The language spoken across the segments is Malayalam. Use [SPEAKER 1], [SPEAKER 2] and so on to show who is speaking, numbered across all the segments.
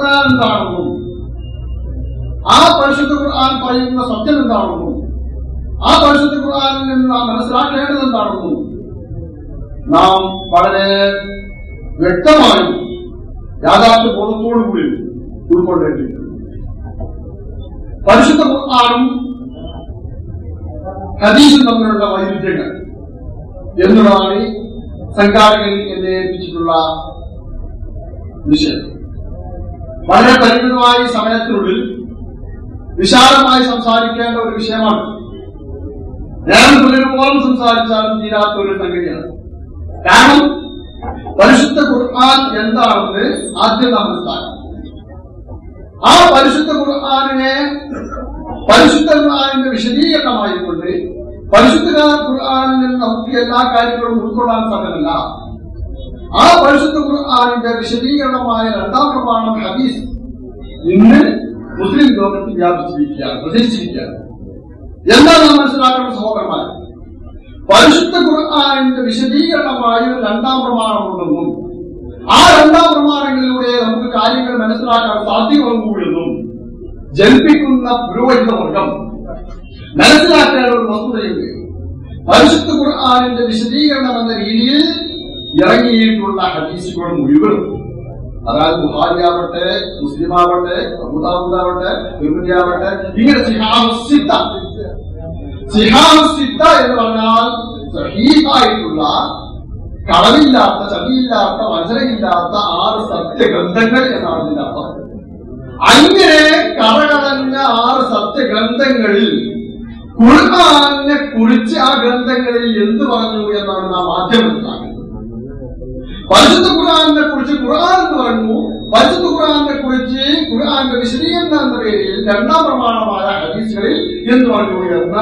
[SPEAKER 1] ഖുർആൻ എന്താണെന്നും ആ പരിശുദ്ധ ഖുർആൻ പറയുന്ന സത്യം എന്താണെന്നും ആ പരിശുദ്ധ ഖുർആനിൽ നിന്ന് നാം മനസ്സിലാക്കേണ്ടത് എന്താണെന്നും നാം വളരെ വ്യക്തമായും യാഥാർത്ഥ്യ ബോധത്തോടുകൂടി ഉൾക്കൊള്ളേണ്ടിയിട്ടുണ്ട് പരിശുദ്ധ ഖുർആനും ഹദീസും തമ്മിലുള്ള വൈരുദ്ധ്യങ്ങൾ എന്നതാണ് സംഘാടകൻ എന്നെ ഏൽപ്പിച്ചിട്ടുള്ള വിഷയം. വളരെ പരിമിതമായ സമയത്തിനുള്ളിൽ വിശാലമായി സംസാരിക്കേണ്ട ഒരു വിഷയമാണ്. ഞാൻ പുനരുപോലും സംസാരിച്ചാലും തീരാത്ത ഒരു സംഗതിയാണ്. കാരണം പരിശുദ്ധ ഖുർആൻ എന്താണെന്ന് ആദ്യം നാം മനസ്സിലാക്കണം. ആ പരിശുദ്ധ ഖുർആാനിനെ പരിശുദ്ധ ഖുർആാനിന്റെ വിശദീകരണമായിക്കൊണ്ട് പരിശുദ്ധ ഖുർആാനിൽ നമുക്ക് എല്ലാ കാര്യങ്ങളും ഉൾക്കൊള്ളാൻ സാധ്യമല്ല ആ പരിശുദ്ധ ഖുർആാനിന്റെ വിശദീകരണമായ രണ്ടാം പ്രമാണം ഹദീസ് ഇന്ന് മുസ്ലിം ലോകത്ത് വ്യാപിച്ചിരിക്കുകയാണ് പ്രചരിച്ചിരിക്കുകയാണ്. എന്താണ് നാം മനസ്സിലാക്കേണ്ട സഹോദരന്മാർ പരിശുദ്ധ ഖുർആാനിന്റെ വിശദീകരണമായ ഒരു രണ്ടാം പ്രമാണമുണ്ടെന്നും ആ രണ്ടാം പ്രമാണങ്ങളിലൂടെ നമുക്ക് കാര്യങ്ങൾ മനസ്സിലാക്കാൻ സാധ്യമാകുമെന്നും ജനിപ്പിക്കുന്ന പുരോഹിത വർഗം. മനസ്സിലാക്കേണ്ട ഒരു വസ്തുതയുണ്ട്. പരിശുദ്ധ ഖുർആാനിന്റെ വിശദീകരണം എന്ന രീതിയിൽ ഇറങ്ങിയിട്ടുള്ള ഹദീസുകൾ മുഴുവൻ അതായത് ബുഹാരിയാവട്ടെ മുസ്ലിമാവട്ടെ അബുദാബുദാവട്ടെ തിരുമതിയാവട്ടെ ഇങ്ങനെ സിഹാസിദ്ധ സിഹാസിദ്ധ എന്ന് പറഞ്ഞാൽ സഹീഫായിട്ടുള്ള കളവില്ലാത്ത ചതിയില്ലാത്ത വചനയില്ലാത്ത ആറ് സത്യഗ്രന്ഥങ്ങൾ എന്നാണ് ഇതിന്റെ അർത്ഥം. അങ്ങനെ കറകടഞ്ഞ ആറ് സത്യഗ്രന്ഥങ്ങളിൽ ഖുർആാനെ കുറിച്ച് ആ ഗ്രന്ഥങ്ങളിൽ എന്ത് പറഞ്ഞു എന്നാണ് നാം ആദ്യം മനസ്സിലാക്കുന്നത് പരിശുദ്ധ ഖുർആാനിനെ കുറിച്ച് ഖുർആൻ പറഞ്ഞു. പരിശുദ്ധ ഖുർആാനിനെ കുറിച്ച് ഖുർആാന്റെ വിശദീകരണം എന്ന പേരിൽ രണ്ടാം പ്രമാണമായ ഹദീസുകളിൽ എന്ന് പറഞ്ഞു എന്ന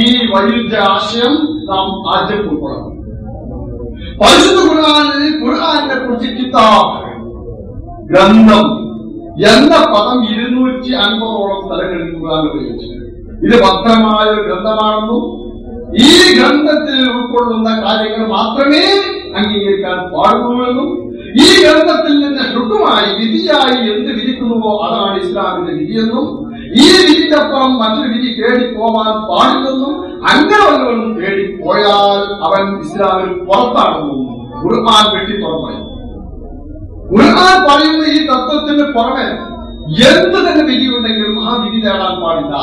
[SPEAKER 1] ഈ വഴിയുടെ ആശയം നാം ആദ്യം ഉൾക്കൊള്ളണം. പരിശുദ്ധ ഖുർആാനിൽ ഖുർആാനിനെ കുറിച്ച് കിതാബ് ഗ്രന്ഥം എന്ന പദം ഇരുന്നൂറ്റി അൻപതോളം സ്ഥലങ്ങളിൽ ഖുർആൻ ഉപയോഗിച്ചിട്ടുണ്ട്. ഇത് ഭദ്രമായ ഒരു ഗ്രന്ഥമാണെന്നും ഈ ഗ്രന്ഥത്തിൽ ഉൾക്കൊള്ളുന്ന കാര്യങ്ങൾ മാത്രമേ അംഗീകരിക്കാൻ പാടുള്ളൂ. ഈ ഗ്രന്ഥത്തിൽ നിന്ന് ശുദ്ധമായി വിധിയായി എന്ത് വിധിക്കുന്നുവോ അതാണ് ഇസ്ലാമിന്റെ വിധിയെന്നും ഈ വിധിക്കപ്പുറം മറ്റൊരു വിധി തേടി പോവാൻ പാടില്ലെന്നും കേടി തേടി പോയാൽ അവൻ ഇസ്ലാമിൽ പുറത്താകുന്നു. ഗുരുമാൻ വെട്ടി പുറത്തായി ഗുരുമാൻ പറയുന്ന ഈ തത്വത്തിന് പുറമെ എന്ത് തന്നെ വിധി വിധിയുണ്ടെങ്കിലും ആ വിധി തേടാൻ പാടില്ല.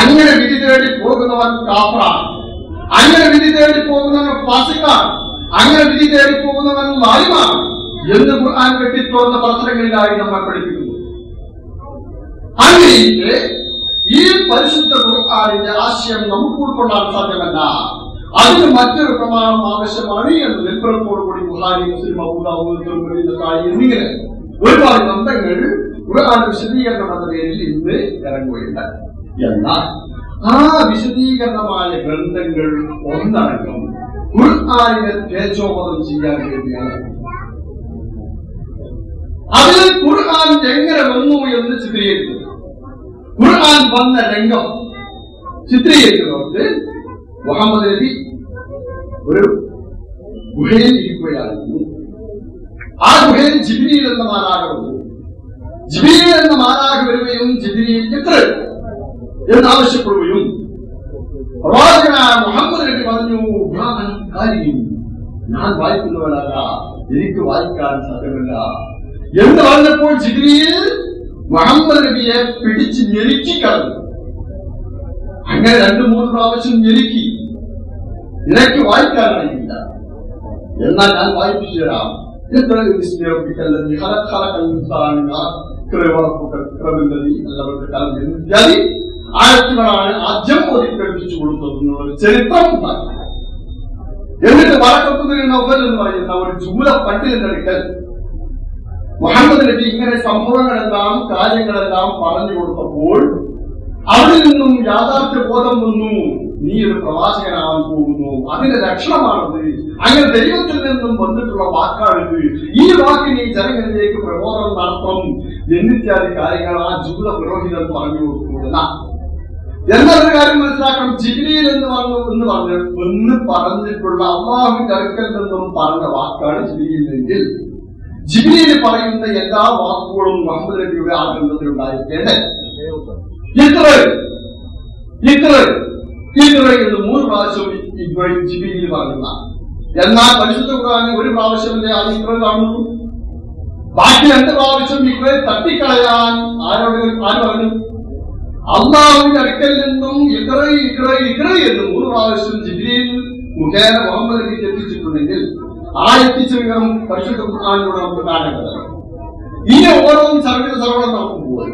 [SPEAKER 1] അങ്ങനെ വിധി തേടി പോകുന്നവൻ കാപ്പറാണ് അങ്ങനെ വിധി തേടി പോകുന്നവൻ ഫാസിക്കാണ്. അങ്ങനെ വിധി തേടി പോകുന്നവൻ വായുമാണ് എന്ന് ഖുർആൻ വെട്ടിത്തുറന്ന പത്രങ്ങളിലായി നമ്മൾ പഠിപ്പിക്കുന്നു. അങ്ങനെ ഈ പരിശുദ്ധ ഖുർആാനിന്റെ ആശയം നമുക്ക് ഉൾക്കൊള്ളാൻ സാധ്യമല്ല. അതിന് മറ്റൊരു പ്രമാണം ആവശ്യമാണ് എന്ന് നെൽപ്പുറത്തോടുകൂടി ബുഹാരി മുസ്ലിം നസായി എന്നിങ്ങനെ ഒരുപാട് ഗ്രന്ഥങ്ങൾ ഖുർആൻ വിശദീകരണം എന്ന പേരിൽ ഇന്ന് ഇറങ്ങുകയുണ്ട്. എന്നാൽ ആ വിശദീകരണമായ ഗ്രന്ഥങ്ങൾ ഒന്നടങ്കം ഖുർആാനിനെ തേജോപതം ചെയ്യാൻ വേണ്ടിയാണ്. അതിൽ ഖുർആൻ എങ്ങനെ വന്നു എന്ന് ചിത്രീകരിക്കുന്നു. ഖുർആൻ വന്ന രംഗം ചിത്രീകരിക്കുന്നത് മുഹമ്മദ് നബി ഒരു ഗുഹയിൽ ഇരിക്കുകയായിരുന്നു. ആ ഗുഹയിൽ ജിബിരിയിൽ എന്ന വന്നു ജിബിരിയിൽ എന്ന മാലാക വരികയും ജിബിരിയിൽ എത്ര എന്നാവശ്യപ്പെടുകയും പ്രവാചകനായ മുഹമ്മദ് നബി പറഞ്ഞു ഞാൻ കാര്യം ഞാൻ വായിക്കുന്നവനല്ല. എനിക്ക് വായിക്കാൻ സാധ്യമല്ല. എന്ന് പറഞ്ഞപ്പോൾ ജിഗ്രിയിൽ മുഹമ്മദ് നബിയെ പിടിച്ച് ഞെരുക്കി കടന്നു അങ്ങനെ രണ്ടു മൂന്ന് പ്രാവശ്യം ഞെരുക്കി. നിനക്ക് വായിക്കാൻ അറിയില്ല. എന്നാൽ ഞാൻ വായിപ്പിച്ചു തരാം. ഇത്യാദി ആയത്തുകളാണ് ആദ്യം ഓതി കേൾപ്പിച്ചു കൊടുത്തത് എന്നുള്ള ചരിത്രം എന്നിട്ട് വറക്കത്തുന്നതിന് നൗഫൽ എന്ന് പറയുന്ന ഒരു ജൂല പണ്ഡിതന്റെ മുഹമ്മദ് നബി ഇങ്ങനെ സംഭവങ്ങളെല്ലാം കാര്യങ്ങളെല്ലാം പറഞ്ഞു കൊടുത്തപ്പോൾ അവിടെ നിന്നും യാഥാർത്ഥ്യ ബോധം വന്നു. നീ ഒരു പ്രവാചകനാവാൻ പോകുന്നു. അതിന്റെ ലക്ഷണമാണത്. അങ്ങനെ ദൈവത്തിൽ നിന്നും വന്നിട്ടുള്ള വാക്കാണിത്. ഈ വാക്കിനെ ജനങ്ങളിലേക്ക് പ്രബോധനം നടത്തും. എന്നിത്യാദി കാര്യങ്ങൾ ആ ജൂത പുരോഹിതൻ പറഞ്ഞു കൊടുക്കുന്നില്ല എന്നൊരു കാര്യം മനസ്സിലാക്കണം. ജിബിലിയിൽ എന്ന് പറഞ്ഞു എന്ന് പറഞ്ഞ് എന്ന് പറഞ്ഞിട്ടുള്ള അള്ളാഹുവിന്റെ അടുക്കൽ നിന്നും പറഞ്ഞ വാക്കാണ് ജിബിലിയിലെങ്കിൽ ജിബിലിയിൽ പറയുന്ന എല്ലാ വാക്കുകളും മുഹമ്മദ് നബിയുടെ ആഗ്രഹത്തിൽ ഉണ്ടായിരിക്കേണ്ടേ? മൂന്ന് പ്രാവശ്യം ജിബിലിയിൽ പറയുന്ന എന്നാൽ പരിശുദ്ധ ഖുർആാനിൽ ഒരു പ്രാവശ്യമല്ലേ ആ ഇത്ര കാണുന്നു. ബാക്കി രണ്ട് പ്രാവശ്യം ഇവരെ തട്ടിക്കളയാൻ ആരോട് ആര് പറഞ്ഞു? അള്ളാഹുവിന്റെ അടുക്കൽ നിന്നും ഇത്ര ഇത്ര ഇത്ര എന്ന് ഒരു പ്രാവശ്യം ജിബിലിയിൽ മുഖേന മുഹമ്മദ് നബിക്ക് എത്തിച്ചിട്ടുണ്ടെങ്കിൽ ആ എത്തിച്ച വിവരം പരിശുദ്ധ ഖുർആാനിലൂടെ നമുക്ക് കാണേണ്ടതാണ് ഈ ഓരോന്നും സർവീസ് സർവം നമുക്ക്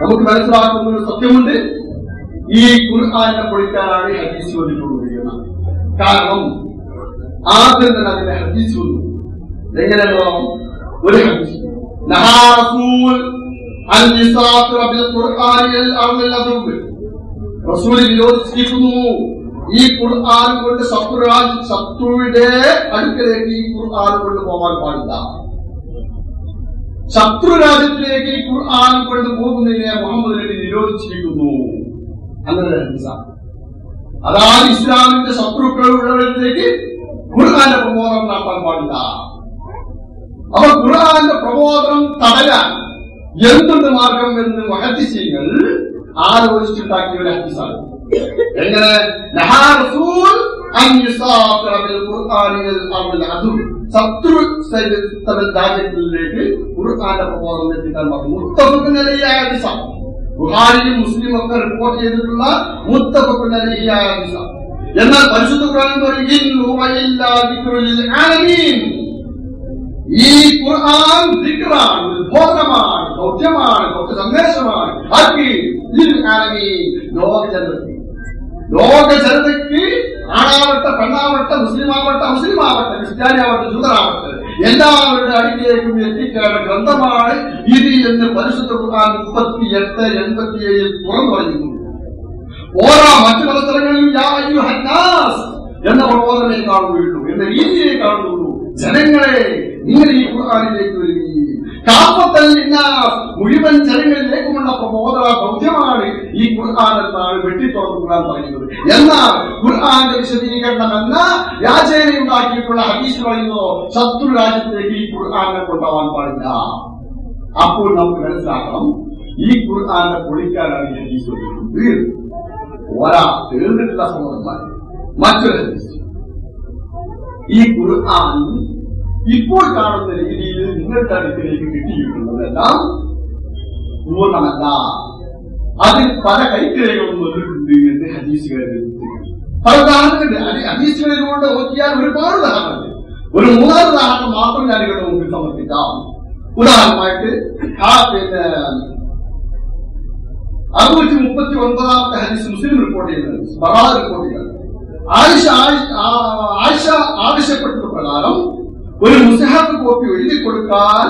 [SPEAKER 1] നമുക്ക് മനസ്സിലാക്കുന്ന ഒരു സത്യമുണ്ട്. ഈ ഖുർആാനെ പൊളിക്കാനാണ് ഹദീസ് വന്നിട്ടുള്ളത് കാരണം ആദ്യം തന്നെ അതിന്റെ ഹദീസ് വന്നു. എങ്ങനെയാണോ ഒരു ഹദീസ്. വിരോധിച്ചിരിക്കുന്നു. ഈ ഖുർആൻ കൊണ്ട് ശത്രുരാജ് ശത്രുവിടെ അടുക്കലേക്ക് ഈ ഖുർആൻ കൊണ്ട് പോകാൻ പാടില്ല. ശത്രുരാജ്യത്തിലേക്ക് ഈ ഖുർആൻ കൊണ്ട് പോകുന്നതിനെ മുഹമ്മദ് നബി നിരോധിച്ചിരിക്കുന്നു. അങ്ങനെ അതാണ് ഇസ്ലാമിന്റെ ശത്രുക്കളുള്ളവരിലേക്ക് ഖുർആന്റെ പ്രബോധനം നടത്താൻ പാടില്ല. അപ്പൊ ഖുർആന്റെ പ്രബോധനം തടയാൻ എന്തുണ്ട് മാർഗം എന്ന് മഹദിശീകൾ ആലോചിച്ചുണ്ടാക്കിയ ഒരു ഹദീസാണ് എങ്ങനെ നഹാ റസൂൽ അൻ യുസാഫിറ ബിൽ ഖുർആനിൽ അർദിൽ അദു ശത്രു സൈന്യത്തിൽ രാജ്യങ്ങളിലേക്ക് ഖുർആന്റെ പ്രബോധനം എത്തിക്കാൻ പറഞ്ഞു മുത്തഫഖുൻ അലൈഹി ഹദീസാണ് ബുഹാരിയും മുസ്ലിം ഒക്കെ റിപ്പോർട്ട് ചെയ്തിട്ടുള്ള മുത്തഫഖുൻ അലൈഹി ഹദീസാണ് എന്നാൽ പരിശുദ്ധ ഖുർആൻ പറയും ഇൻ ഹുവ ഇല്ലാ ദിക്റുൽ ಈ ಕುರಾನ್ ذکر ಬೋಧನ ಮಾಡು ಬೌದ್ಧ ಮಾಡು ಬೌದ್ಧ ಸಂದೇಶ ಮಾಡು ಹಾಕಿ ಆಗಿ ಲೋಕ ಜನರಿಗೆ ಲೋಕ ಜನರಿಗೆ ஆணாவட்ட பெண்ணாவட்ட முஸ்லிமாவட்ட முஸ்லிமாவட்ட கிறிஸ்டியானியாவட்ட சுந்தராவட்ட எல்லாவருடைய அடிக்கையையும் எத்திக்கான கிரந்தமாடு இது என்று பரிசுத்த குரான் முப்பத்தி எட்டு ஜனங்களே നിങ്ങൾ ഈ ഖുർആാനിലേക്ക് വരികയും മുഴുവൻ ജനങ്ങളിലേക്കുമുള്ള പ്രബോധന ദൗത്യമാണ് ഈ ഖുർആൻ എന്നാണ് പറയുന്നത്. എന്നാൽ ഖുർആന്റെ വിശദീകരണം എന്ന ഉണ്ടാക്കിയിട്ടുള്ള ഹദീസ് പറയുന്നതോ ശത്രു രാജ്യത്തേക്ക് ഈ ഖുർആനെ കൊണ്ടുപോകാൻ പാടില്ല. അപ്പോൾ നമുക്ക് മനസ്സിലാക്കണം ഈ ഖുർആനെ പൊളിക്കാനാണ് ഈ ഹദീസ് വരുന്നത് ഒരാ തീർന്നിട്ടില്ല സഹോദരന്മാർ മറ്റൊരു ഈ ഖുർആൻ ഇപ്പോൾ കാണുന്ന രീതിയിൽ നിങ്ങളുടെ അടുക്കിലേക്ക് കിട്ടിയിട്ടുള്ളതെല്ലാം പൂർണമല്ല. അതിൽ പല കൈക്കിഴകളും വന്നിട്ടുണ്ട് എന്ന് ഹദീസുകാരെ പല ഉദാഹരണങ്ങളുണ്ട്. ഹദീ- ഹദീസുകളിലൂടെ നോക്കിയാൽ ഒരുപാട് ഉദാഹരണമുണ്ട് ഒരു മൂന്നാൽ ഉദാഹരണം മാത്രം ഞാൻ ഇവിടെ മുമ്പിൽ സമർപ്പിക്കാം. ഉദാഹരണമായിട്ട് ആ പിന്നെ അറുന്നൂറ്റി മുപ്പത്തി ഒൻപതാമത്തെ ഹദീസ് മുസ്ലിം റിപ്പോർട്ട് ചെയ്യുന്നത്. ബറാ റിപ്പോർട്ട് ചെയ്യുന്നത്. ആയിഷ ആയിഷ- ആ- ആയിഷ ആവശ്യപ്പെട്ട പ്രകാരം ഒരു മുസഹാബ് കോപ്പി എഴുതി കൊടുക്കാൻ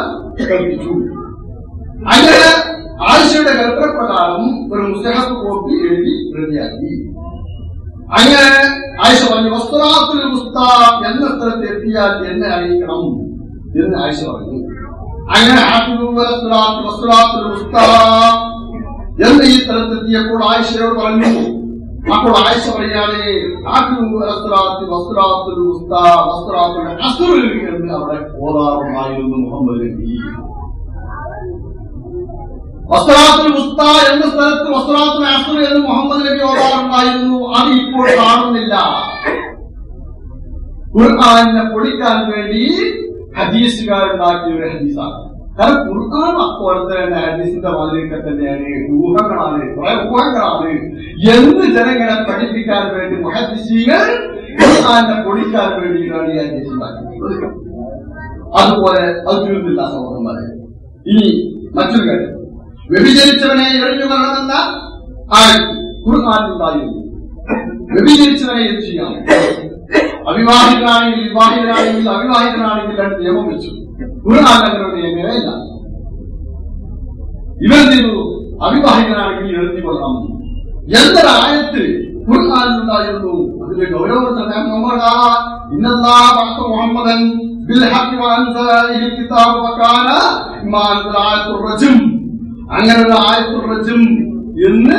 [SPEAKER 1] കൽപ്പിച്ചു. അങ്ങനെ ആയിഷയുടെ കൽപ്പനപ്രകാരം ഒരു മുസഹാബ് കോപ്പി എഴുതി റെഡിയാക്കി. അങ്ങനെ ആയിഷ പറഞ്ഞു വസ്ത്രാത്തുൽ മുസ്താ എന്ന സ്ഥലത്ത് എത്തിയാൽ എന്നെ അറിയിക്കണം എന്ന് ആയിഷ പറഞ്ഞു. അങ്ങനെ എന്ന് ഈ സ്ഥലത്തെത്തിയപ്പോൾ ആയിഷയോട് പറഞ്ഞു അപ്പോൾ ആയിഷ പറയാണ് വസ്ത്രാത്തുൽ മുസ്ത വസ്ത്രാത്തുൽ അസ്ർ എന്ന് അവിടെ ഓതാറുണ്ടായിരുന്നു മുഹമ്മദ് നബി. വസ്ത്രാത്തുൽ മുസ്ത എന്ന സ്ഥലത്ത് വസ്ത്രാത്തുൽ അസ്ർ എന്ന് മുഹമ്മദ് നബി ഓതാറുണ്ടായിരുന്നു അത് ഇപ്പോൾ കാണുന്നില്ല. ഖുർആാനിനെ പൊളിക്കാൻ വേണ്ടി ഹദീസുകാരുണ്ടാക്കിയ ഒരു ഹദീസാണ്. കാരണം ഖുർആൻ അപ്പോഴത്തെ തന്നെ ഹദീസിന്റെ മാതിരിയൊക്കെ തന്നെയാണ് ഊഹങ്ങളാണ് കുറെ ഊഹങ്ങളാണ്. എന്ന് ജനങ്ങളെ പഠിപ്പിക്കാൻ വേണ്ടി മുഹദ്ദിസീകൾ ഖുർആാനെ പൊടിക്കാൻ വേണ്ടിയിട്ടാണ് ഈ ഹദീസ് അതുപോലെ അതിരുന്നില്ല സഹോദരന്മാര് ഇനി മറ്റൊരു കാര്യം. വ്യഭിചരിച്ചവനെ എറിഞ്ഞു മരണമെന്ന ആയത്ത് ഖുർആാനിലുണ്ടായിരുന്നു വ്യഭിചരിച്ചവനെ എത്തിയാണ് അവിവാഹിതനാണെങ്കിൽ വിവാഹിതനാണെങ്കിൽ അവിവാഹിതനാണെങ്കിൽ രണ്ട് നിയമം വെച്ചു. ಗುರುನಾಥಕರು ನೇಮವೇ ಇಲ್ಲ ഇവർ ചെയ്തു. അവിവാഹിതനാണെങ്കിൽ എഴുതിക്കൊള്ളാം എന്തൊരായത്തിൽ ഖുർആാനിലുണ്ടായിരുന്നു അതിന്റെ ഗൗരവത്തെ ഞാൻ നോക്കടാ ഇന്നല്ലാ ഭക്ത മുഹമ്മദൻ ബിൽഹഖി വഅൻസാലിഹി കിതാബ് വകാന ഇമാൻ ആയത്തുർ റജം അങ്ങനെ ഒരു ആയത്തുർ റജം എന്ന്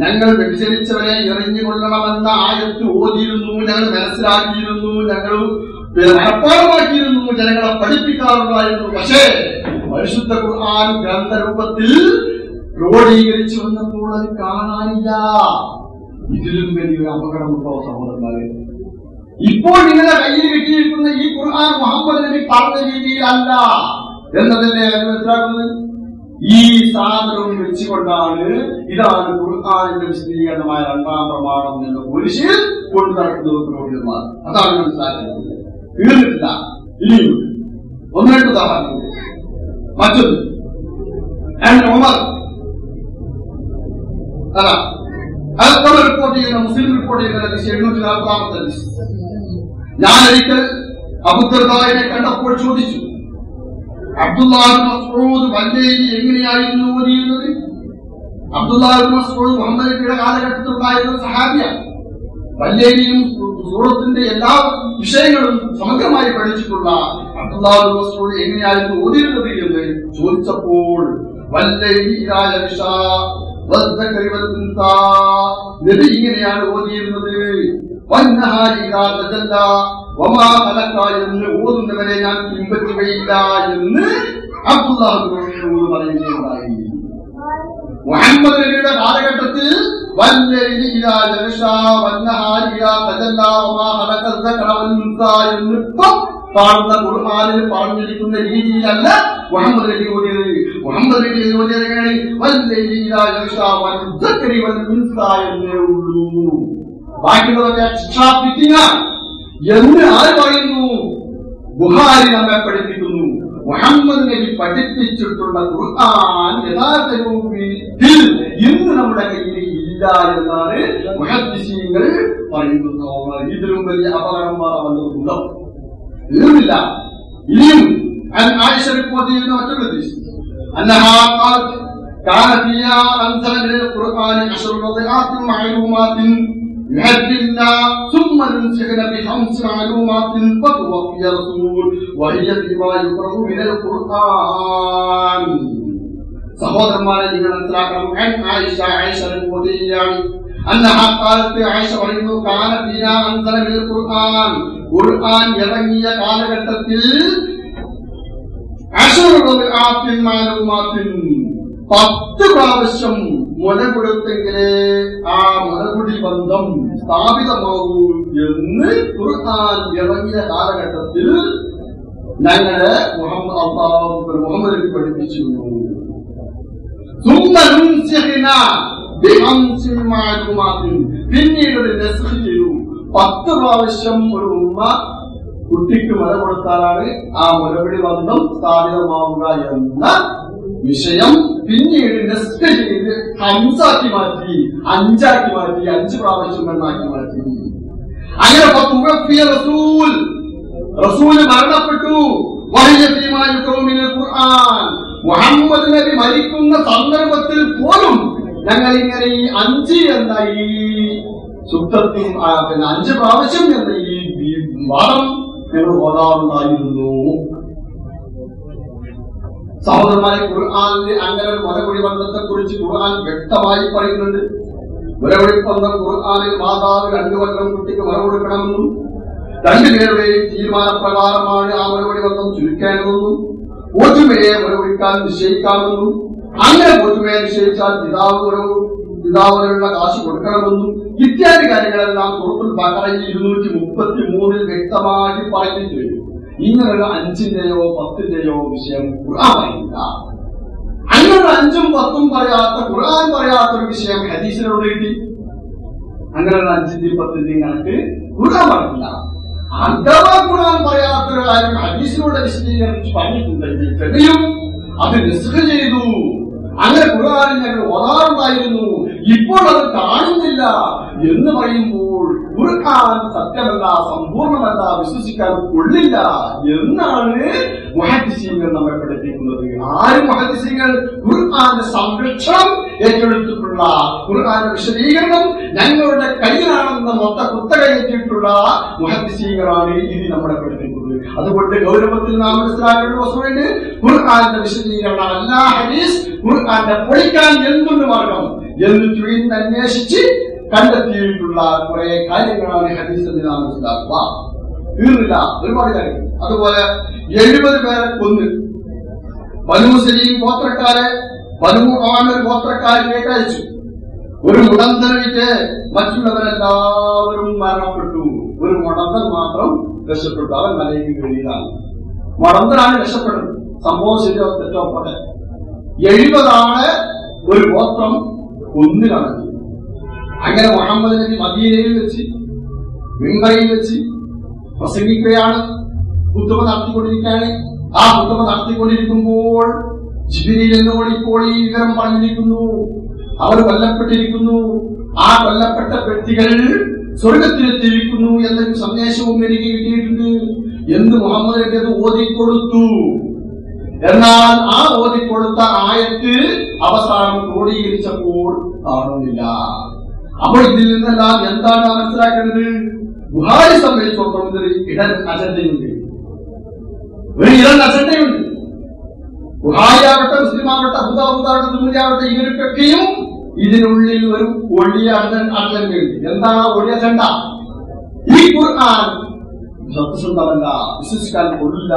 [SPEAKER 1] ഞങ്ങൾ വ്യഭിചരിച്ചവരെ എറിഞ്ഞുകൊള്ളണമെന്ന ആയത്ത് ഓതിയിരുന്നു ഞങ്ങൾ മനസ്സിലാക്കിയിരുന്നു ഞങ്ങൾ പിന്നെ ജനങ്ങളെ പഠിപ്പിക്കാറുണ്ടായിരുന്നു പക്ഷേ പരിശുദ്ധ ഖുർആൻ ഗ്രന്ഥരൂപത്തിൽ ക്രോഡീകരിച്ചു വന്നപ്പോൾ അത് കാണാനില്ല. ഇതിലും വലിയൊരു അപകടമുണ്ടോ സഹോദരന്മാരെ? ഇപ്പോൾ നിങ്ങളുടെ കയ്യിൽ കിട്ടിയിരിക്കുന്ന ഈ ഖുർആൻ മുഹമ്മദ് നബി പറഞ്ഞ രീതിയിലല്ല എന്നതല്ലേ മനസ്സിലാക്കുന്നത്? ഈ സാധനവും വെച്ചുകൊണ്ടാണ് ഇതാണ് ഖുർആാനിന്റെ വിശദീകരണമായ രണ്ടാം പ്രമാണം എന്ന കുരിശിൽ കൊണ്ടു നടക്കുന്നത് പുരോഹിതന്മാർ അതാണ് മനസ്സിലാക്കുന്നത് തീർന്നിട്ടില്ല ഒന്ന് രണ്ട് ഉദാഹരണം മറ്റൊന്ന്. ഉമർ. അല്ല റിപ്പോർട്ട് ചെയ്യുന്ന മുസ്ലിം റിപ്പോർട്ട് ചെയ്യുന്ന ഹദീസ്. നാൽപ്പതാമത്തെ ഞാൻ ഒരിക്കൽ അബുദ്ദർദായിനെ കണ്ടപ്പോൾ ചോദിച്ചു അബ്ദുല്ലാഹ് മസ്ഊദ് വല്ലേരി എങ്ങനെയായിരുന്നു ഓതിയിരുന്നത്? അബ്ദുല്ലാഹ് മസ്ഊദ് മുഹമ്മദ് നബിയുടെ കാലഘട്ടത്തിൽ ഉണ്ടായിരുന്ന സഹാബിയാണ്. വല്ലേരിയും സൂറത്തിന്റെ എല്ലാ വിഷയങ്ങളും സമഗ്രമായി പഠിച്ചിട്ടുള്ള അബ്ദുല്ലാഹ് മസ്ഊദ് എങ്ങനെയായിരുന്നു ഓതിയിരുന്നത് എന്ന് ചോദിച്ചപ്പോൾ വല്ലേരി നബി ഇങ്ങനെയാണ് ഓതിയിരുന്നത്? എന്ന് ഓതുന്നവരെ ഞാൻ പിൻപറ്റുകയില്ല എന്ന് അബ്ദുല്ലാഹു പറയുകയുണ്ടായി മുഹമ്മദ് നബിയുടെ കാലഘട്ടത്തിൽ എന്നിപ്പം പാടുന്ന കുർബാനിൽ പറഞ്ഞിരിക്കുന്ന രീതിയിലല്ല മുഹമ്മദ് നബി ഓടിയത് മുഹമ്മദ് നബി ഓടിയത് എങ്ങനെയാണ്? വല്ലയിലാ എന്ന് ഉള്ളൂ. ബാക്കിയുള്ളതൊക്കെ എക്സ്ട്രാ ഫിറ്റിംഗ് എന്ന് ആര് പറയുന്നു ബുഹാരി നമ്മെ പഠിപ്പിക്കുന്നു മുഹമ്മദ് നബി പഠിപ്പിച്ചിട്ടുള്ള ഖുർആൻ യഥാർത്ഥ രൂപത്തിൽ ഇന്ന് നമ്മുടെ കയ്യിൽ ഇല്ല എന്നാണ് മുഹദ്ദിസീങ്ങൾ പറയുന്നത് ഇതിലും വലിയ അപകടന്മാർ വന്നതുണ്ടോ തീർന്നില്ല ഇനിയും عن عائشة റിപ്പോർട്ട് ചെയ്യുന്ന മറ്റൊരു ഹദീസ് أنها قالت كان فيها أنزل من القرآن عشر رضعات معلومات يهدلنا ثم ننسخن بخمس معلومات فتوفي رسول وهي فيما يقرأ من القرآن സഹോദരന്മാരെ നിങ്ങൾ മനസ്സിലാക്കണം عن عائشة عائشة റിപ്പോർട്ട് ചെയ്യുകയാണ് أنها قالت عائشة പറയുന്നു كان فيها أنزل من القرآن ഖുർആൻ ഇറങ്ങിയ കാലഘട്ടത്തിൽ അഷറുമാത്തിൻ മാലുമാത്തിൻ പത്ത് പ്രാവശ്യം മുല കൊടുത്തെങ്കിലേ ആ മുലകുടി ബന്ധം സ്ഥാപിതമാകൂ എന്ന് ഖുർആൻ ഇറങ്ങിയ കാലഘട്ടത്തിൽ ഞങ്ങളെ മുഹമ്മദ് അള്ളാഹു പഠിപ്പിച്ചു. പിന്നീട് ചെയ്തു. പത്ത് പ്രാവശ്യം ഒരു ഉമ്മ കുട്ടിക്ക് മുല കൊടുത്താലാണ് ആ മുരപടി ബന്ധം സ്ഥാപിതമാവുക എന്ന വിഷയം പിന്നീട് നെസ്റ്റ് ചെയ്ത് ഹംസാക്കി മാറ്റി അഞ്ചാക്കി മാറ്റി അഞ്ച് പ്രാവശ്യം എന്നാക്കി മാറ്റി അങ്ങനെ റസൂൽ റസൂൽ മരണപ്പെട്ടു. മുഹമ്മദ് നബി മരിക്കുന്ന സന്ദർഭത്തിൽ പോലും ഞങ്ങൾ ഇങ്ങനെ ഈ അഞ്ച് എന്ന ഈ ശുദ്ധത്തിൽ പിന്നെ അഞ്ച് പ്രാവശ്യം എന്ന ഈ വാദം ഞങ്ങൾ ഓതാറുണ്ടായിരുന്നു സഹോദരന്മാരെ ഖുർആാനിന്റെ അങ്ങനെ ഒരു മറുപടി ബന്ധത്തെ കുറിച്ച് ഖുർആൻ വ്യക്തമായി പറയുന്നുണ്ട്. മുലകുടി വന്ന ഖുർആാനിൽ മാതാവ് രണ്ടു കൊല്ലം കുട്ടിക്ക് മറുകൊടുക്കണമെന്നും രണ്ടുപേരുടെയും തീരുമാനപ്രകാരമാണ് ആ മറുപടി ബന്ധം ചുരുക്കേണ്ടതെന്നും ഒറ്റുമയെ മറുപടിക്കാൻ നിശ്ചയിക്കാമെന്നും അങ്ങനെ ഒറ്റുമയെ നിശ്ചയിച്ചാൽ പിതാവ് പിതാവിനുള്ള കാശ് കൊടുക്കണമെന്നും ഇത്യാദി കാര്യങ്ങളെല്ലാം സുഹൃത്തുൽ ബക്കറയിൽ ഇരുന്നൂറ്റി മുപ്പത്തി മൂന്നിൽ വ്യക്തമായി പറഞ്ഞിട്ടുണ്ട്. ഇങ്ങനെയുള്ള അഞ്ചിന്റെയോ പത്തിന്റെയോ വിഷയം ഖുറാനില്ല അങ്ങനെ അഞ്ചും പത്തും പറയാത്ത ഖുർആൻ പറയാത്ത ഒരു വിഷയം ഹദീസിനോട് കിട്ടി. അങ്ങനെയുള്ള അഞ്ചിന്റെയും പത്തിന്റെയും കണക്ക് ഖുറാൻ പറഞ്ഞില്ല. അഥവാ ഖുർആൻ പറയാത്തൊരു കാര്യം ഹദീസിലൂടെ വിശദീകരിച്ച് പറഞ്ഞിട്ടുണ്ടെങ്കിൽ തന്നെയും അത് നിസ്ഖ ചെയ്തു. അങ്ങനെ ഖുറാനിൽ ഞങ്ങൾ ഓതാറുണ്ടായിരുന്നു ഇപ്പോൾ അത് കാണുന്നില്ല എന്ന് പറയുമ്പോൾ ഖുർആൻ സത്യമല്ല സമ്പൂർണമല്ല വിശ്വസിക്കാൻ കൊള്ളില്ല. എന്നാണ് മുഹദ്ദിസീങ്ങൾ നമ്മെ പഠിപ്പിക്കുന്നത്. ആര് മുഹദ്ദിസീങ്ങൾ ഖുർആന്റെ സംരക്ഷണം ഏറ്റെടുത്തിട്ടുള്ള ഖുർആന്റെ വിശദീകരണം ഞങ്ങളുടെ കയ്യിലാണെന്ന മൊത്ത കുത്തകയറ്റിട്ടുള്ള മുഹദ്ദിസീങ്ങളാണ് ഇത് നമ്മളെ പഠിപ്പിക്കുന്നത്. അതുകൊണ്ട് ഗൗരവത്തിൽ നാം മനസ്സിലാക്കേണ്ട വസ്തുവിന് ഖുർആന്റെ വിശദീകരണം അല്ല ഹരീസ് ഖുർആന്റെ പൊളിക്കാൻ എന്തുണ്ട് മാർഗം? എന്ന് ചുഴിന്ന് അന്വേഷിച്ച് കണ്ടെത്തിയിട്ടുള്ള കുറെ കാര്യങ്ങളാണ് ഹദീസ് എന്ന് നാം മനസ്സിലാക്കുക. തീർന്നില്ല. ഒരുപാട് കാര്യങ്ങൾ. അതുപോലെ എഴുപത് പേരെ കൊന്ന്. ബനു സലീം ഗോത്രക്കാരെ ബനു ഗോത്രക്കാരിലേക്ക് അയച്ചു ഒരു മുടന്തനിട്ട് മറ്റുള്ളവരെല്ലാവരും മരണപ്പെട്ടു. ഒരു മുടന്തൻ മാത്രം രക്ഷപ്പെട്ടു. അവൻ മലയിൽ കഴിയുകയാണ് മുടന്തനാണ് രക്ഷപ്പെടുന്നത് സംഭവം ശരിയോ തെറ്റോ പോട്ടെ. എഴുപതാണ് ഒരു ഗോത്രം ഒന്നിലാണ്. അങ്ങനെ മുഹമ്മദ് നബി മദീനയിൽ വെച്ച് മിമ്പയിൽ വെച്ച് പ്രസംഗിക്കുകയാണ്. കുത്തുമ നടത്തിക്കൊണ്ടിരിക്കുകയാണ്. ആ കുത്തുമ നടത്തിക്കൊണ്ടിരിക്കുമ്പോൾ ജിബിരിയിൽ എന്നോട് ഇപ്പോൾ ഈ വിവരം പറഞ്ഞിരിക്കുന്നു. അവർ കൊല്ലപ്പെട്ടിരിക്കുന്നു. ആ കൊല്ലപ്പെട്ട വ്യക്തികൾ സ്വർഗത്തിലെത്തിയിരിക്കുന്നു എന്നൊരു സന്ദേശവും എനിക്ക് കിട്ടിയിട്ടുണ്ട്. എന്ന് മുഹമ്മദ് നബി അത് ഓതിക്കൊടുത്തു? എന്നാൽ ആ ഓതിക്കൊടുത്ത ആയത്ത് അവസാനം ക്രോഡീകരിച്ചപ്പോൾ കാണുന്നില്ല. അപ്പോൾ ഇതിൽ നിന്നെല്ലാം എന്താണ് മനസ്സിലാക്കേണ്ടത്? ബുഹാരി സംബന്ധിച്ചിടത്തോളം ഒരു ഇടൻ അജണ്ടയുണ്ട്. ഒരു ഇടൻ അജണ്ടയുണ്ട്. ബുഹാരിയാവട്ടെ മുസ്ലിമാവട്ടെ അബുദാബുദാവട്ടെ തുമ്മിയാവട്ടെ ഇവർക്കൊക്കെയും ഇതിനുള്ളിൽ ഒരു ഒളിയ അജൻ അജണ്ടയുണ്ട്. എന്താണ് ആ ഒളിയ അജണ്ട? ഈ ഖുർആൻ സത്യസന്ധമല്ല വിശ്വസിക്കാൻ കൊള്ളില്ല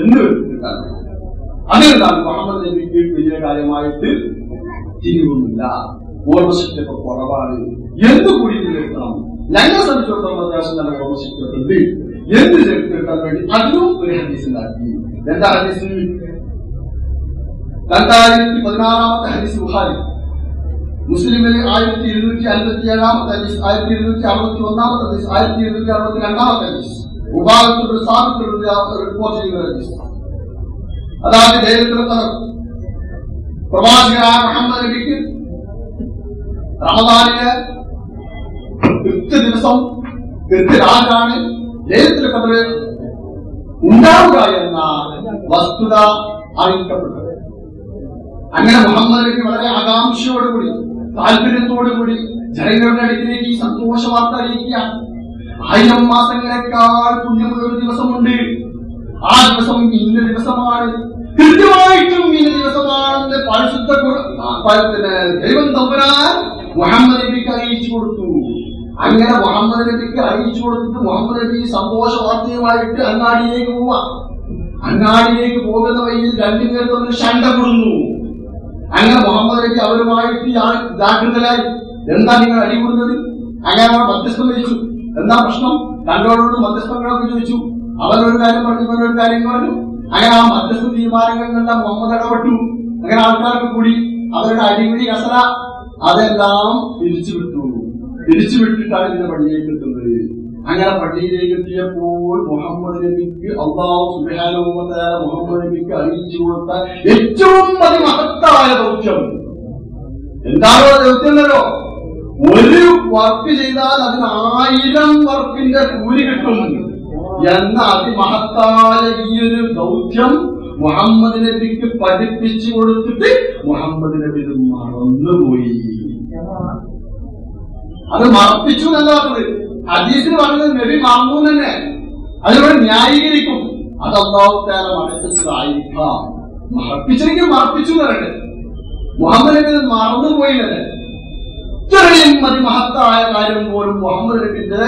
[SPEAKER 1] എന്ന് വരുത്തിയിട്ടാണ് അതിനെന്താണ് മുഹമ്മദ് നബിക്ക് വലിയ കാര്യമായിട്ട് തിരിവൊന്നുമില്ല. ഓർമ്മശക്തിയൊക്കെ കുറവാണ്. എന്തുകൂടി ഇതിലെത്തണം ഞങ്ങളെ സംബന്ധിച്ചിടത്തോളം അത്യാവശ്യം നല്ല ഓർമ്മശക്തിയൊക്കെ എന്ത് ചെറുക്കാൻ വേണ്ടി അതിനും ഒരു ഹദീസ് ഉണ്ടാക്കി. എന്താ ഹദീസ്? രണ്ടായിരത്തി പതിനാറാമത്തെ ഹദീസ് ബുഹാരി മുസ്ലിമിൽ ആയിരത്തി ഇരുന്നൂറ്റി അൻപത്തി ഏഴാമത്തെ ഹദീസ് ആയിരത്തി ഇരുന്നൂറ്റി അറുപത്തി ഒന്നാമത്തെ ഹദീസ് ആയിരത്തി ഇരുന്നൂറ്റി അറുപത്തി രണ്ടാമത്തെ ഹദീസ്. ഉപാദത്തോട് സ്ഥാപിച്ചിട്ടുള്ള റിപ്പോർട്ട് ചെയ്യുന്ന ഹദീസ്. അതായത് ദൈവത്തിന്റെ പ്രവാചകനായ മുഹമ്മദ് നബിക്ക് റമദാനിലെ കൃത്യ ദിവസം കൃത്യരാജാണ് രാജാണ് ദൈവത്തിന്റെ കഥ ഉണ്ടാവുക എന്ന വസ്തുത അറിയിക്കപ്പെട്ടത്. അങ്ങനെ മുഹമ്മദ് നബി വളരെ ആകാംക്ഷയോടുകൂടി താല്പര്യത്തോടുകൂടി ജനങ്ങളുടെ അടുക്കിലേക്ക് ഈ സന്തോഷ വാർത്ത അറിയിക്കുകയാണ്. ആയിരം മാസങ്ങളെക്കാൾ പുണ്യമുള്ള ഒരു ദിവസമുണ്ട്. ആ ദിവസം ഇന്ന ദിവസമാണ്. കൃത്യമായിട്ടും ഇന്ന ദിവസമാണെന്ന് പരിശുദ്ധ ദൈവം തമ്പുരാൻ മുഹമ്മദ് നബിക്ക് അറിയിച്ചു കൊടുത്തു. അങ്ങനെ മുഹമ്മദ് നബിക്ക് അറിയിച്ചു കൊടുത്തിട്ട് മുഹമ്മദ് നബി സന്തോഷ വാർത്തയുമായിട്ട് അങ്ങാടിയിലേക്ക് പോവാ. അങ്ങാടിയിലേക്ക് പോകുന്ന വഴിയിൽ രണ്ടുപേർ തമ്മിൽ ശണ്ടപ്പെടുന്നു അങ്ങനെ മുഹമ്മദ് നബി അവരുമായിട്ട് ജാഗ്രതയിലായി. എന്താ നിങ്ങൾ അടികൂടുന്നത് അങ്ങനെ അവർ മധ്യസ്ഥം വിളിച്ചു. എന്താ പ്രശ്നം? തങ്ങളോട് മധ്യസ്ഥങ്ങളൊക്കെ ചോദിച്ചു. അവനൊരു കാര്യം പറഞ്ഞു ഇവനൊരു കാര്യം പറഞ്ഞു. അങ്ങനെ ആ മധ്യസ്ഥ തീരുമാനങ്ങൾ കണ്ട മുഹമ്മദ് ഇടപെട്ടു. അങ്ങനെ ആൾക്കാർക്ക് കൂടി അവരുടെ അടിപിടി കസര അതെല്ലാം തിരിച്ചു വിട്ടു തിരിച്ചു വിട്ടിട്ടാണ് ഇതിന്റെ പള്ളിയിലേക്ക് എത്തുന്നത്. അങ്ങനെ പള്ളിയിലേക്ക് എത്തിയപ്പോൾ മുഹമ്മദ് നബിക്ക് അള്ളാഹു സുബാനുഭവത്തായ മുഹമ്മദ് നബിക്ക് അറിയിച്ചു കൊടുത്ത ഏറ്റവും അതിമഹത്തായ ദൗത്യം. എന്താണോ ആ ദൗത്യം ഒരു വർക്ക് ചെയ്താൽ അതിന് ആയിരം വർക്കിന്റെ കൂലി കിട്ടും. എന്ന അതിമഹത്തായ ഈ ഒരു ദൗത്യം മുഹമ്മദ് നബിക്ക് പഠിപ്പിച്ചു കൊടുത്തിട്ട് മുഹമ്മദ് നബി മറന്നുപോയി. അത് മറപ്പിച്ചു എന്നല്ല പറഞ്ഞത്? ഹദീസിന് പറഞ്ഞത് നബി മറന്നു തന്നെ. അതിലൂടെ ന്യായീകരിക്കും. അത് അള്ളാഹുത്താല മറപ്പിച്ചതായിരിക്കാം. മറപ്പിച്ചെങ്കിൽ മറപ്പിച്ചു പറയട്ടെ. മുഹമ്മദ് നബി മറന്നുപോയി തന്നെ ഇത്രയും അതിമഹത്തായ കാര്യം പോലും മുഹമ്മദ് നബിന്റെ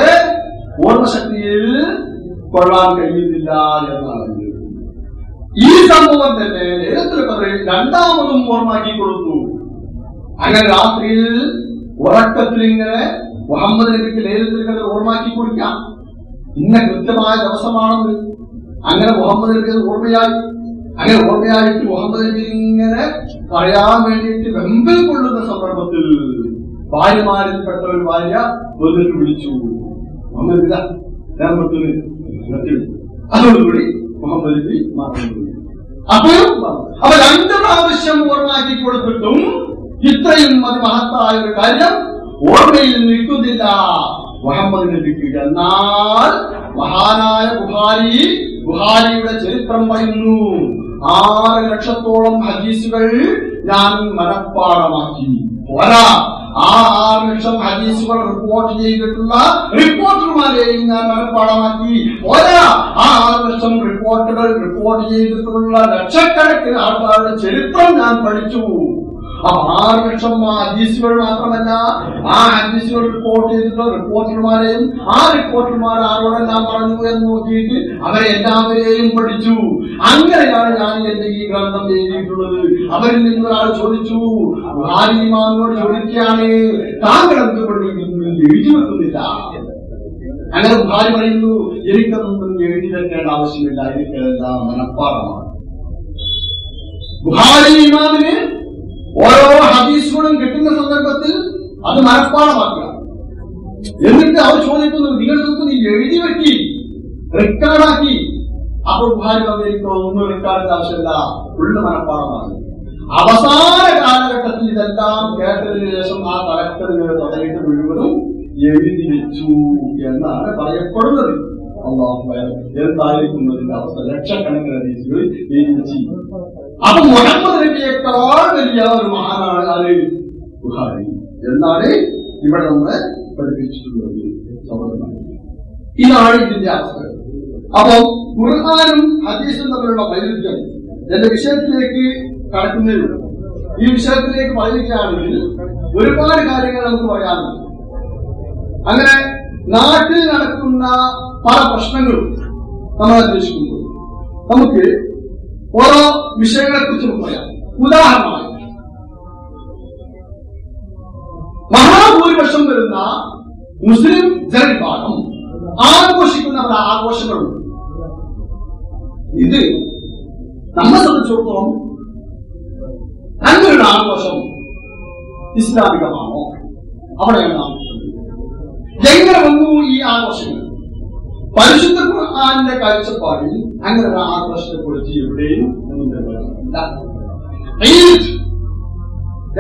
[SPEAKER 1] ഓർമ്മശക്തിയിൽ കൊള്ളാൻ കഴിയുന്നില്ല എന്നാണ്. ഈ സംഭവം തന്നെ നേരത്തിൽ പറയും രണ്ടാമതും ഓർമ്മാക്കി കൊടുത്തു. അങ്ങനെ രാത്രിയിൽ ഉറക്കത്തിൽ ഇങ്ങനെ മുഹമ്മദ് നബിക്ക് നേരത്തിൽ കഥ ഓർമ്മാക്കി കൊടുക്കാം. ഇന്ന കൃത്യമായ ദിവസമാണെന്ന് അങ്ങനെ മുഹമ്മദ് നബി ഓർമ്മയായി. അങ്ങനെ ഓർമ്മയായിട്ട് മുഹമ്മദ് നബി ഇങ്ങനെ പറയാൻ വേണ്ടിയിട്ട് വെമ്പൽ കൊള്ളുന്ന സന്ദർഭത്തിൽ ഭാര്യമാരിൽപ്പെട്ട ഒരു ഭാര്യ വന്നിട്ട് വിളിച്ചു. മുഹമ്മദ് അതോടുകൂടി മുഹമ്മദ് മറന്നു അപ്പോഴും അവ രണ്ട് പ്രാവശ്യം ഓർമ്മയാക്കി കൊടുത്തിട്ടും ഇത്രയും അതിമഹത്തായ ഒരു കാര്യം ഓർമ്മയിൽ നിൽക്കുന്നില്ല. മുഹമ്മദിന് നബിക്ക് എന്നാൽ മഹാനായ ബുഹാരി ബുഹാരിയുടെ ചരിത്രം പറയുന്നു ആറ് ലക്ഷത്തോളം ഹദീസുകൾ ഞാൻ മനഃപ്പാടമാക്കി പോരാ. ആ ആറ് ലക്ഷം ഹദീസുകൾ റിപ്പോർട്ട് ചെയ്തിട്ടുള്ള റിപ്പോർട്ടർമാരെയും ഞാൻ മനഃപ്പാടമാക്കി പോരാ. ആ ആറ് ലക്ഷം റിപ്പോർട്ടുകൾ റിപ്പോർട്ട് ചെയ്തിട്ടുള്ള ലക്ഷക്കണക്കിന് ആൾക്കാരുടെ ചരിത്രം ഞാൻ പഠിച്ചു. ആ ആറ് ലക്ഷം ഹദീസുകൾ മാത്രമല്ല ആ ഹദീസുകൾ റിപ്പോർട്ട് ചെയ്തിട്ടുള്ള റിപ്പോർട്ടർമാരെയും ആ റിപ്പോർട്ടർമാർ ആരോടെല്ലാം പറഞ്ഞു എന്ന് നോക്കിയിട്ട് അവരെ എല്ലാവരെയും പഠിച്ചു. അങ്ങനെയാണ് ഞാൻ എന്റെ ഈ ഗ്രന്ഥം എഴുതിയിട്ടുള്ളത്. അവരിൽ നിന്ന് ഒരാൾ ചോദിച്ചു ഇമാമിനോട് ചോദിക്കുകയാണ് താങ്കൾ എന്തുകൊണ്ട് ഇതൊന്നും എഴുതി വെക്കുന്നില്ല. അങ്ങനെ ഭാര്യ പറയുന്നു എനിക്കതൊന്നും എഴുതി വെക്കേണ്ട ആവശ്യമില്ല എനിക്കെല്ലാം മനഃപ്പാടമാണ് ബുഹാരി ഇമാമിന് ഓരോ ഹദീസുകളും കിട്ടുന്ന സന്ദർഭത്തിൽ അത് മനഃപ്പാടമാക്കുക. എന്നിട്ട് അവർ ചോദിക്കുന്നു നിങ്ങൾ ഇതൊക്കെ നീ എഴുതി വെക്കി റെക്കോർഡാക്കി അപ്പോൾ ഭാര്യ എനിക്ക് ഒന്നും റെക്കോർഡിന്റെ ആവശ്യമില്ല ഉള്ള മനഃപ്പാടമാണ് അവസാന കാലഘട്ടത്തിൽ ഇതെല്ലാം കേട്ടതിന് ശേഷം ആ കളക്ടറിന് തുടങ്ങിയിട്ട് മുഴുവനും എഴുതി വെച്ചു എന്നാണ് പറയപ്പെടുന്നത്. അള്ളാഹു എന്തായിരിക്കും അതിന്റെ അവസ്ഥ? ലക്ഷക്കണക്കിന് എഴുതി വെച്ചു. അപ്പൊ മുഹമ്മദ് നബിയേക്കാൾ വലിയ ഒരു മഹാനാണ് ആര്? ബുഹാരി എന്നാണ് ഇവിടെ നമ്മൾ പഠിപ്പിച്ചിട്ടുള്ളത്. ഇതാണ് ഇതിന്റെ അവസ്ഥ. അപ്പൊ ഖുർആാനും ഹദീസും തമ്മിലുള്ള വൈരുദ്ധ്യം എന്റെ വിഷയത്തിലേക്ക് കടക്കുന്നതിന് ഈ വിഷയത്തിലേക്ക് പറയുകയാണെങ്കിൽ ഒരുപാട് കാര്യങ്ങൾ നമുക്ക് പറയാനുണ്ട്. അങ്ങനെ നാട്ടിൽ നടക്കുന്ന പല പ്രശ്നങ്ങളും നമ്മൾ അന്വേഷിക്കുമ്പോൾ നമുക്ക് ഓരോ വിഷയങ്ങളെ കുറിച്ച് പറയാം. ഉദാഹരണമായി മഹാഭൂരിപക്ഷം വരുന്ന മുസ്ലിം ജനവിഭാഗം ആഘോഷിക്കുന്ന പല ആഘോഷങ്ങളുണ്ട്. ഇത് നമ്മെ സംബന്ധിച്ചിടത്തോളം അങ്ങനെയുള്ള ആഘോഷം ഇസ്ലാമികമാണോ? അവിടെയാണ് നാം. എങ്ങനെ വന്നു ഈ ആഘോഷങ്ങൾ? പരിശുദ്ധ ഖുർആാനിന്റെ കാഴ്ചപ്പാടിൽ അങ്ങനെ ഒരു ആഘോഷത്തെ കുറിച്ച് എവിടെയും ഒന്നും നിർവചനമില്ല ഈദ്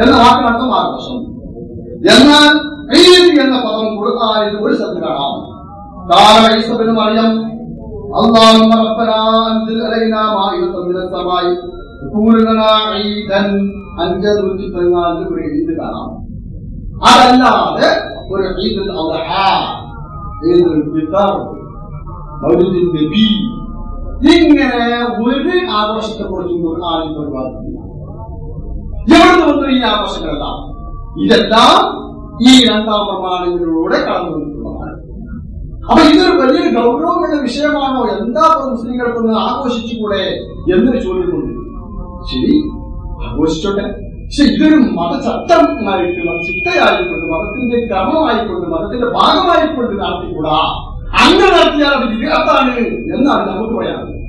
[SPEAKER 1] എന്ന വാക്കിനർത്ഥം ആഘോഷം എന്നാൽ ഈദ് എന്ന പദം ഖുർആാനിൽ ഒരു സ്ഥലത്ത് കാണാം قال عيسى بن مريم اللهم ربنا انزل علينا مائدة من السماء تكون لنا عيدا അഞ്ച് നൂറ്റി പതിനാലിന് ഒരു ഈദ് കാണാം അതല്ലാതെ ഒരു ഈദുൽ അദ്ഹ ഈദുൽ ഫിത്തർ മൗലിദുൻ നബി ഇങ്ങനെ ഒരു ആഘോഷത്തെ കുറിച്ചും ആരും പരിപാടിക്കില്ല എവിടെ വന്നു ഈ ആഘോഷങ്ങളെല്ലാം? ഇതെല്ലാം ഈ രണ്ടാം പ്രമാണങ്ങളിലൂടെ കടന്നു വന്നിട്ടുള്ളതാണ് അപ്പൊ ഇതൊരു വലിയൊരു ഗൗരവമുള്ള വിഷയമാണോ? എന്താ മുസ്ലിങ്ങൾക്കൊന്ന് ആഘോഷിച്ചുകൂടെ എന്നൊരു ചോദ്യമുണ്ട്. ശരി ആഘോഷിച്ചോട്ടെ. പക്ഷെ ഇതൊരു മതചട്ടമായിട്ട് മതചിട്ടയായിക്കൊണ്ട് മതത്തിന്റെ ക്രമമായിക്കൊണ്ട് മതത്തിന്റെ ഭാഗമായിക്കൊണ്ട് നടത്തിക്കൂടാ? അങ്ങനെ നടത്തിയാൽ അത് വിരാത്താണ് എന്നാണ് നമുക്ക് പറയാനുള്ളത്